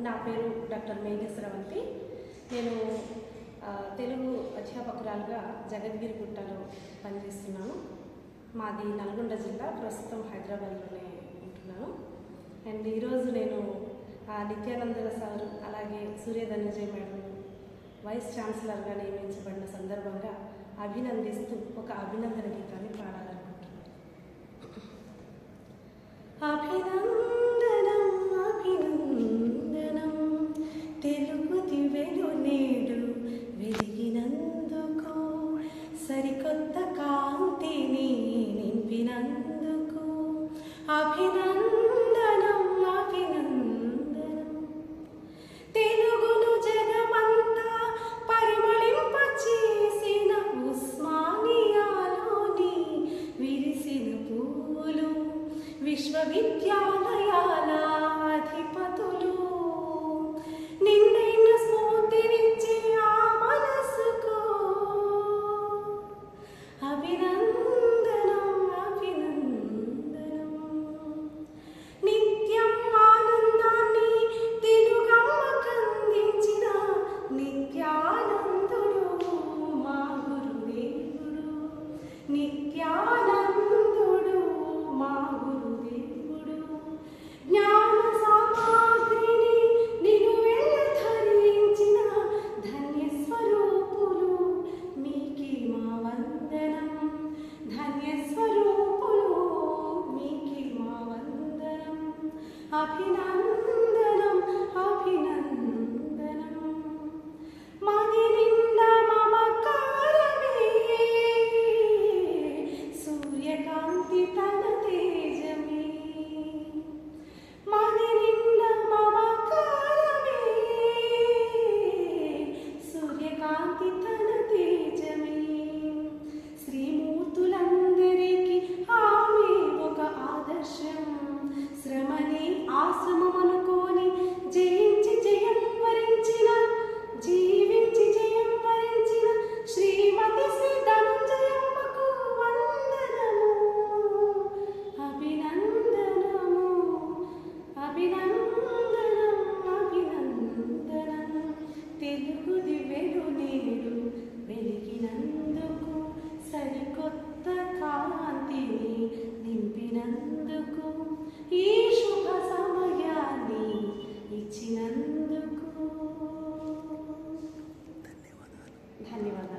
నా పేరు డాక్టర్ మేఘేశ్వరవంతి నేను తెలుగు అధ్యాపకురాలుగా జగద్గిరి గుట్టలో పనిచేస్తున్నాను. మాది నల్గొండ జిల్లా ప్రస్తుతం హైదరాబాద్లోనే ఉంటున్నాను. అండ్ ఈరోజు నేను ఆ, నిత్యానంద సార్ అలాగే సూర్య మేడం వైస్ ఛాన్సలర్గా నియమించబడిన సందర్భంగా అభినందిస్తూ ఒక అభినందన గీతాన్ని పాడాలనుకుంటున్నాను తెలుగు నేడు వెలిగినందుకు సరికొత్త కాంతిని నింపినందుకు. అభినందనం అభినందనం. తెలుగును జగమంతా పరిమళింప చేసిన ఉస్మానియాలోని విరిసిన పూలు విశ్వవిద్యాలయం అభినందనం Libana.